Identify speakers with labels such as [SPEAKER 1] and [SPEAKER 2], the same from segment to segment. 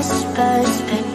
[SPEAKER 1] whispers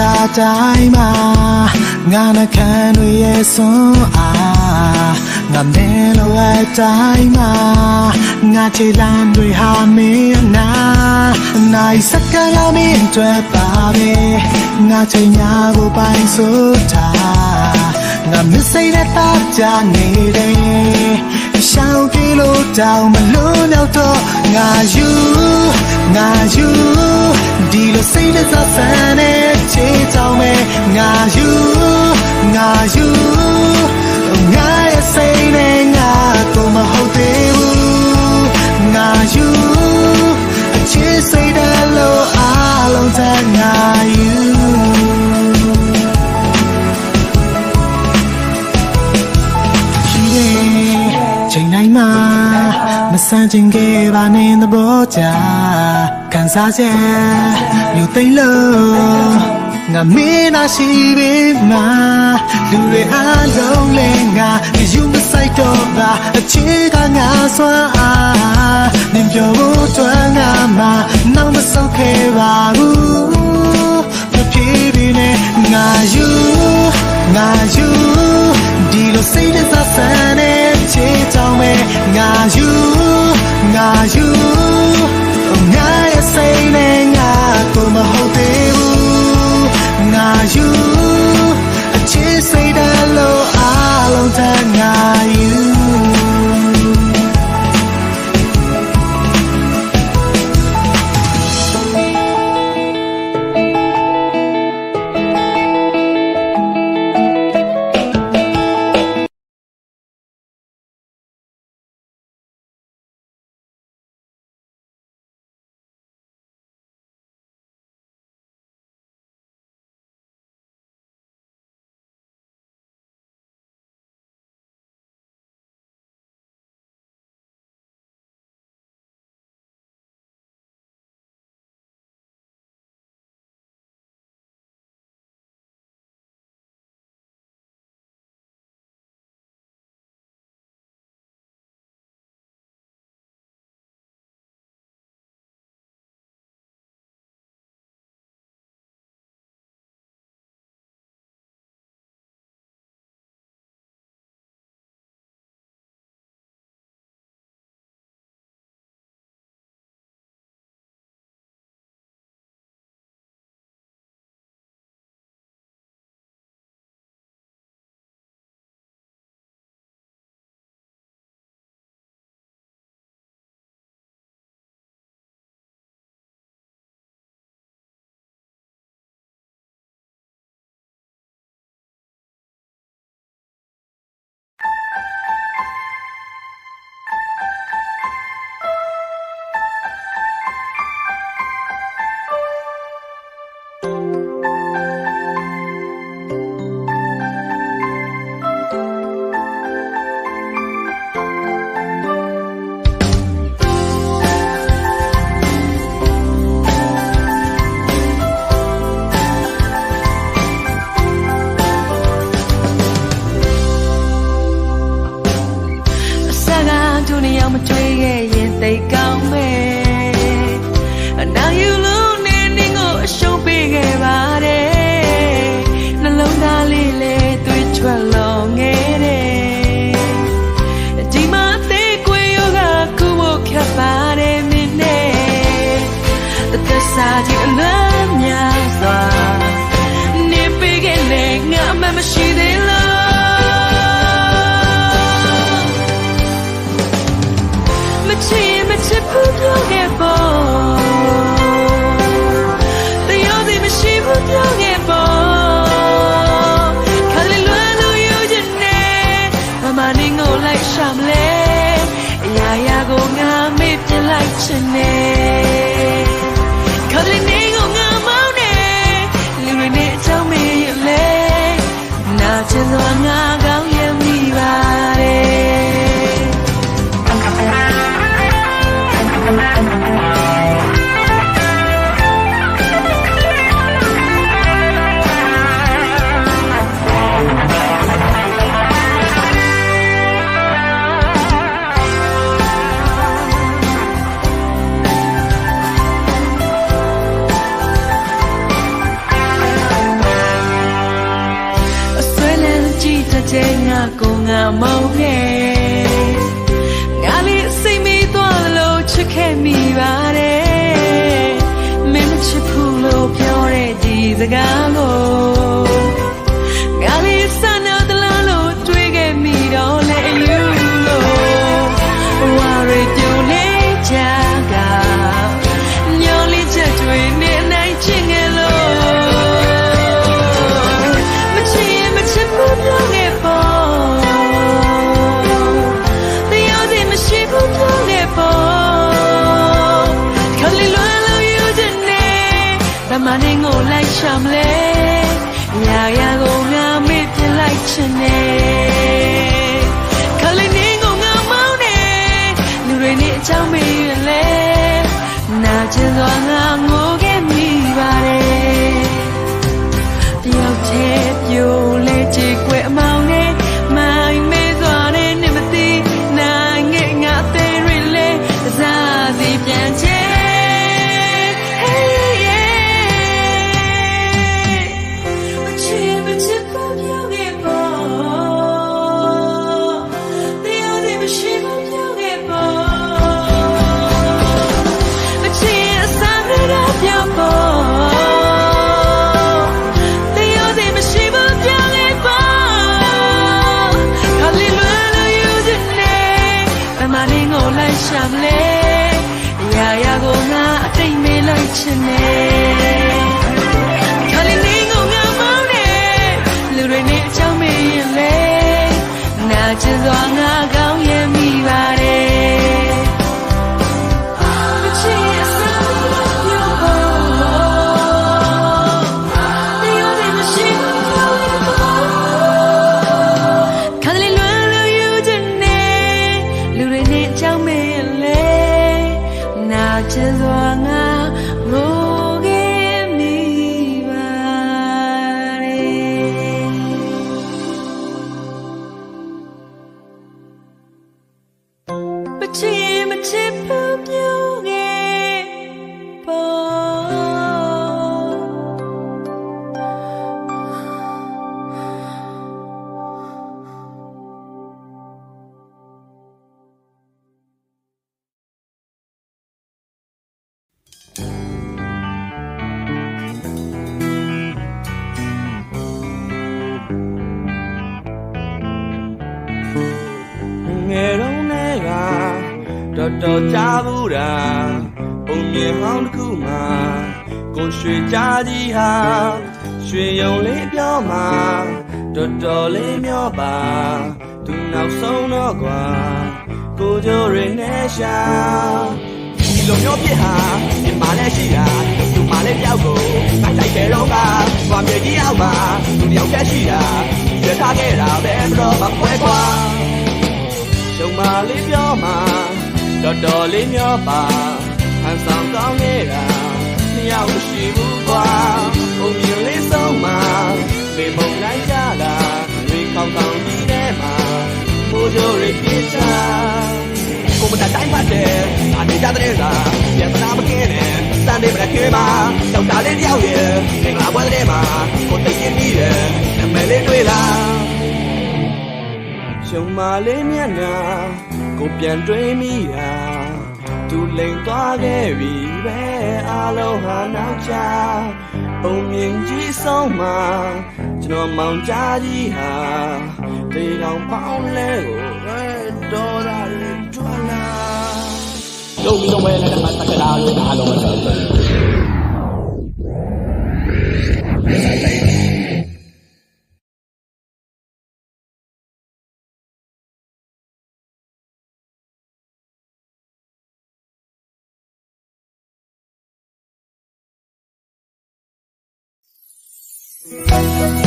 [SPEAKER 1] တာတိုင်းမှာငါနှခံတွေရဲ့စွန်းအားငါမဲလို့အတိုင်းမှာငါချေလမ်းတွေဟာမင်းနာနိုင်စကလာမင်းတွေ့ပါပဲငါချေညာကိုပိုင်ဆိုတာငါမစိတ်နဲ့တာကြနေတယ်
[SPEAKER 2] ရှောင်ပြေလို့တောင်မလို့တော့တော့ငါယူငါယူဒီလိုစိတ်နဲ့စဆန်နဲ့ချေချောင်းမဲ့ငါယူ ချင်ခဲ့ပါနဲ့သဘောချခံစားချက်မြို့သိမ့်လို့ငါမင်းနာရှိပြီမှာလူတွေအားလုံးလည်းငါယူမဆိုင်တော့ပါအခြေကငါစွမ်းအားနင်ပြောဖို့တွန်းငါမှာနောက်မဆုတ်ခဲ့ပါဘူးမဖြစ်ပြီနဲ့ငါယူငါယူဒီလိုစိတ်နဲ့စဆန်နဲ့ချေချော င်းမဲ့ငါယူငါယူငါရဲ့စိတ်နဲ့ငါကိုမဟုတ်သေးဘူးငါယူအချစ်စိတ်တယ်လို့အားလုံးတန်ငါ
[SPEAKER 3] မုန်းခဲ့ငါလေးစိတ်မီသွားလို့ချစ်ခဲ့မိပါတယ်မင်းမချစ်ဘူးလို့ပြောတဲ့ဒီစကားကို ရှာမလဲရာရာကိုငါမေ့ပြလိုက်ချင်တယ်ခလေးနေကိုငါမောင်းနေလူတွေနဲ့အချောင်းမေးရလဲနာကျင်စွာငါ လိုက်ချင်တယ်ခလေးလေးကိုငါမောင်းနေလူတွေနဲ့အချောင်းမေးရင်လေနာကျင်စွာငါကောင်းရမိပါတယ် မြင်
[SPEAKER 4] ဟောင်းတစ်ခုမှာကိုရွှေကြားကြီးဟာရွှေယုံလေးပြောမှာတော်တော်လေးမျောပါသူနောက်ဆုံးတော့ကွာကိုကြိုးရင်းနဲ့ရှာဒီလိုမျိုးဖြစ်ဟာဒီမှာလည်းရှိတာသူမှလည်းပြောက်ကိုငါတိုက်ခဲ့တော့ကဘာမြေကြီးအောင်မှာသူတယောက်တည်းရှိတာရထားခဲ့တာပဲမတော့မခွဲခွာရှုံမလေးပြောမှာတော်တော်လေးမျောပါ ဟန်ဆောင်ကောင်းနေတာနှစ်ယောက်မရှိဘူးကွာဘုံမြင်လေးဆုံးမှာပေမုံလိုက်ကြတာတွေကောင်းကောင်းကြီးထဲမှာဘိုးချိုးရိပ်ပြချာကိုမတတိုင်းပတ်တယ်အနေကြတဲ့ကပြန်မနာမကင်းနဲ့စံနေမခဲမှာတောက်တာလေးတယောက်ရဲ့ငင်္ဂလာပွဲတဲ့မှာကိုသိရင်ပြီးတယ်နမဲလေးတွေ့လားရှုံမလေးမျက်နှာကိုပြန်တွေးမိတာ သူလိန်သွားခဲ့ပြီပဲအလုံးဟာနောက်ချပုံမြင်ကြီးဆုံးမှာကျွန်တော်မောင်ကြားကြီးဟာတေကောင်ပေါင်းလဲကိုပဲတော်တာလေကျွမ်းလာ
[SPEAKER 5] လုံးပြီးတော့ပဲလည်းမတက္ကရာလို့အားလုံးပဲ ဆက်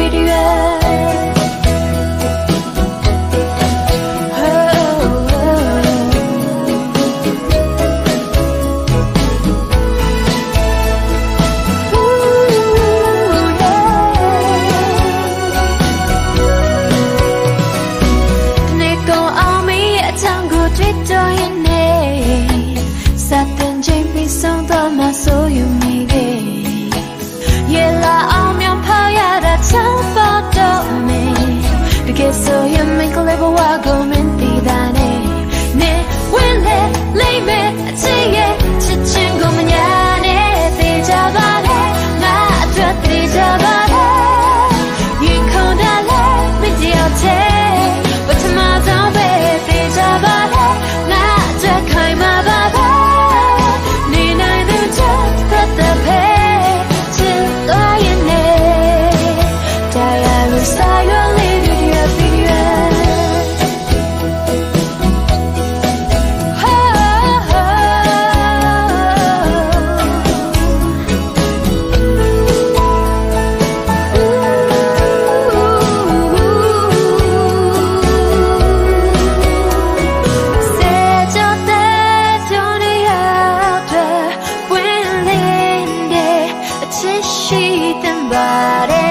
[SPEAKER 6] 比的远。se schieten, but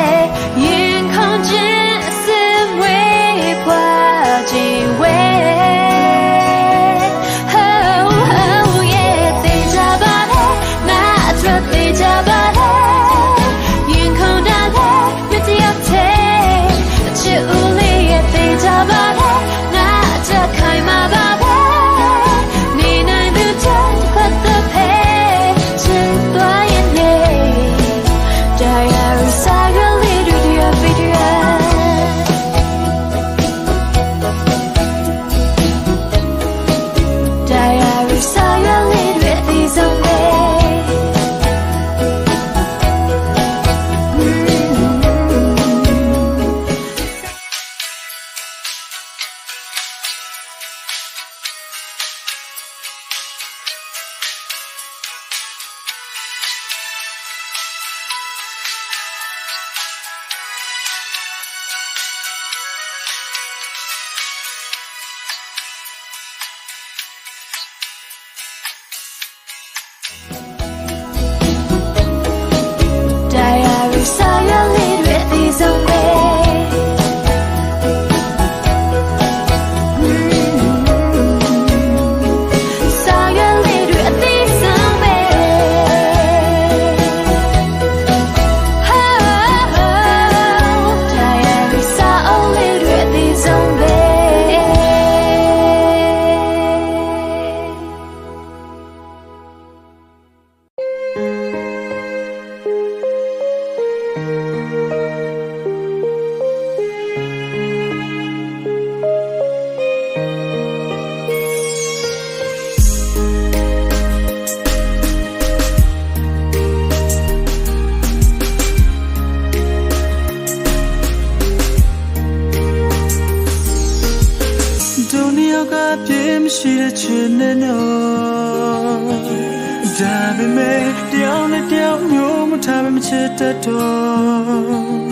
[SPEAKER 6] ပဲတယောက်နဲ့တယောက်မျိုးမထားပဲမချစ်တတ်တော့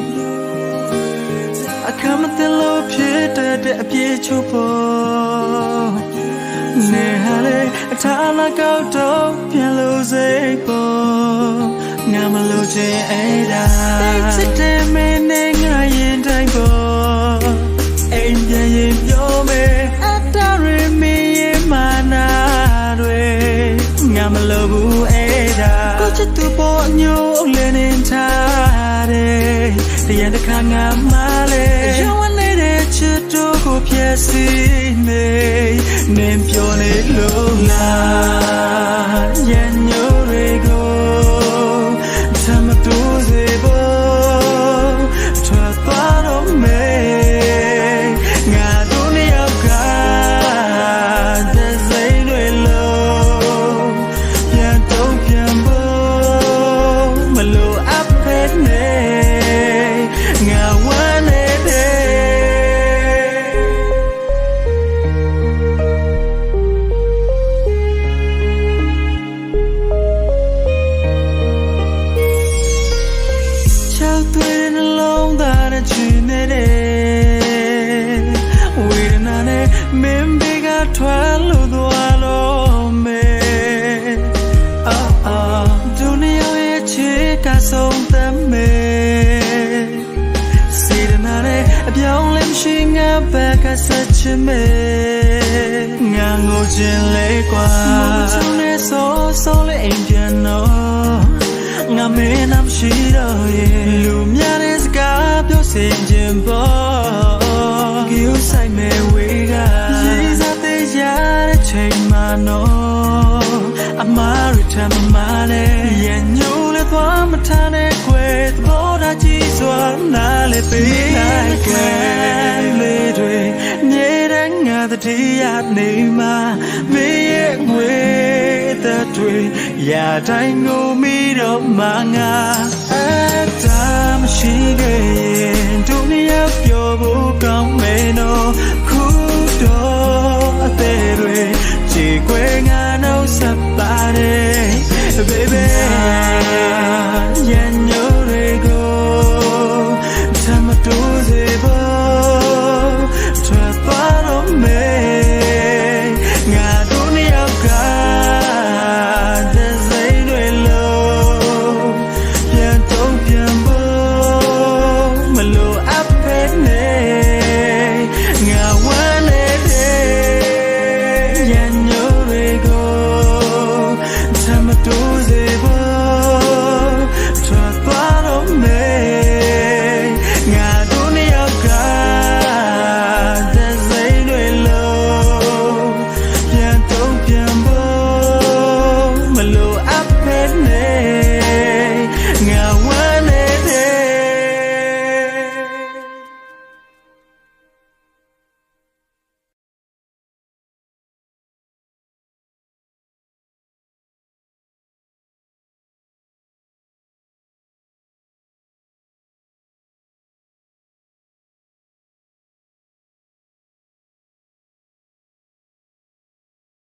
[SPEAKER 6] အခမ်းမတင်လို့ဖြစ်တတ်တဲ့အပြည့်ချုပ်ပေါ်နေ
[SPEAKER 7] ဟလေအထာနာကောက်တော့ပြန်လို့စိတ်ပေါ်ငါမလို့ချင်အဲ့ဒါစိတ်တဲ့မင်းနဲ့ငါရင်တိုင်းပေါ် ထားတယ်တရံတစ်ခါငါမလဲရောင်းဝနေတဲ့ချစ်တို့ကိုဖျက်ဆီးနေနင်းပြောနေလို့လားယနေ့ ဆုံးသက်မေစေရနာနဲ့အပြောင်းလဲမရှိငါဘက်ကဆက်ချင်မေငါငိုချင်လေကွာမချုံနဲ့ဆိုဆိုလေးအိမ်ပြန်တော့ငါမင်းနမ်းရှိတော့ရဲ့လူများတဲ့စကားပြောစင်ခြင်းပေါ်ကြည့်ဆိုင်မဲ့ဝေကရေးစားတဲ့ရတဲ့ချိန်မှနော်အမားရထမမနဲ့ရဲ့ညိုးလေသွားမ ထားနဲ့ခွဲသဘောထားကြည့်စွာနားလေပေးလိုက်ခဲလေးတွေနေတိုင်းငါတတိယနေမှာမင်းရဲ့ငွေသက်တွေရာတိုင်းကိုမီတော့မှငါအတမရှိခဲ့ရင်ဒုနီယာပြောဖို့ကောင်းမယ်နော်ခုတော့အသေးတွေခြေခွဲငါနောက်ဆက်